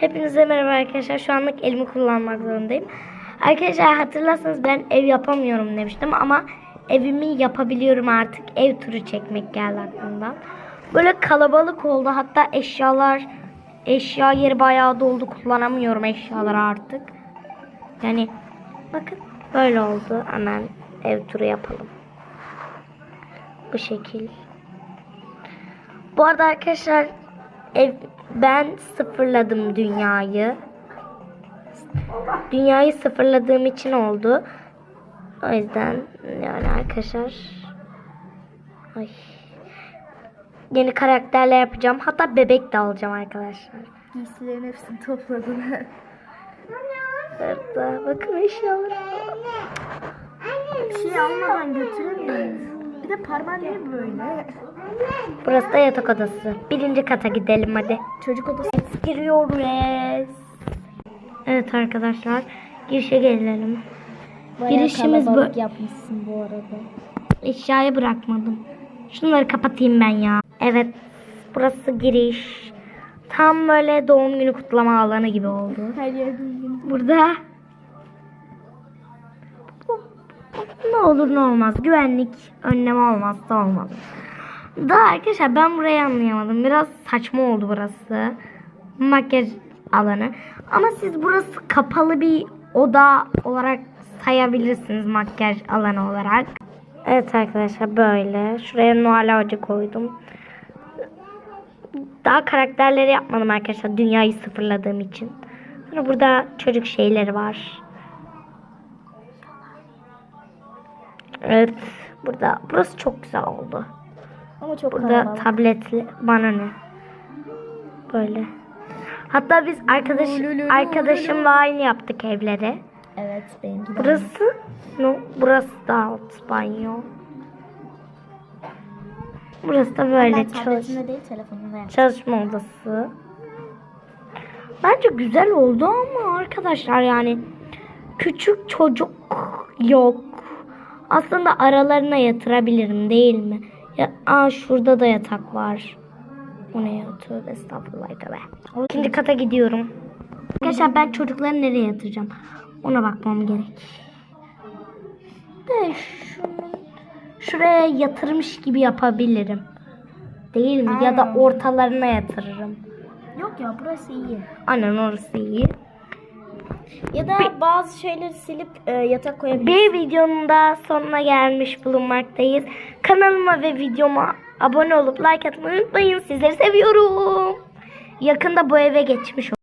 Hepinize merhaba arkadaşlar. Şu anlık elimi kullanmak zorundayım. Arkadaşlar hatırlarsanız ben ev yapamıyorum demiştim ama evimi yapabiliyorum artık. Ev turu çekmek geldi aklımdan. Böyle kalabalık oldu. Hatta eşyalar eşya yeri bayağı doldu. Kullanamıyorum eşyaları artık. Yani bakın böyle oldu. Hemen ev turu yapalım. Bu şekil. Bu arada arkadaşlar ev, ben sıfırladım dünyayı. Dünyayı sıfırladığım için oldu. O yüzden yani arkadaşlar ay, yeni karakterler yapacağım. Hatta bebek de alacağım arkadaşlar. Giysilerin hepsini topladılar. Burada bakın eşyalar. Bir şey almadan götüremeyiz. Bir de parmağın niye böyle? Burası da yatak odası. Birinci kata gidelim hadi. Çocuk odası. Giriyoruz. Evet arkadaşlar girişe gelelim. Bayağı Girişimiz bu. yapmışsın bu arada. Eşyayı bırakmadım. Şunları kapatayım ben ya. Evet. Burası giriş. Tam böyle doğum günü kutlama alanı gibi oldu. Her yer düzgün. Burada ne olur ne olmaz. Güvenlik önlemi olmazsa olmaz. Da arkadaşlar ben burayı anlayamadım. Biraz saçma oldu burası. Makyaj alanı. Ama siz burası kapalı bir oda olarak sayabilirsiniz makyaj alanı olarak. Evet arkadaşlar böyle. Şuraya Noel ağacı koydum. Daha karakterleri yapmadım arkadaşlar. Dünyayı sıfırladığım için. Sonra burada çocuk şeyleri var. Evet. Burada burası çok güzel oldu. Ama çok Burada kalabalık. tabletli bana ne? Böyle. Hatta biz arkadaş arkadaşımla aynı yaptık evleri. Evet benimki de. Burası no, burası da alt banyo. Burası da böyle çalış, değil çalışma odası. Bence güzel oldu ama arkadaşlar yani küçük çocuk yok. Aslında aralarına yatırabilirim değil mi? Ya, aa şurada da yatak var. O ne ya? Tövbe estağfurullah tövbe. İkinci kata gidiyorum. Arkadaşlar ben çocukları nereye yatıracağım? Ona bakmam gerek. De şuraya yatırmış gibi yapabilirim. Değil mi? Ya da ortalarına yatırırım. Yok ya burası iyi. Aynen orası iyi. Ya da bazı şeyleri silip e, yatak koyabilirsin. Bir videonun da sonuna gelmiş bulunmaktayız. Kanalıma ve videoma abone olup like atmayı unutmayın. Sizleri seviyorum. Yakında bu eve geçmiş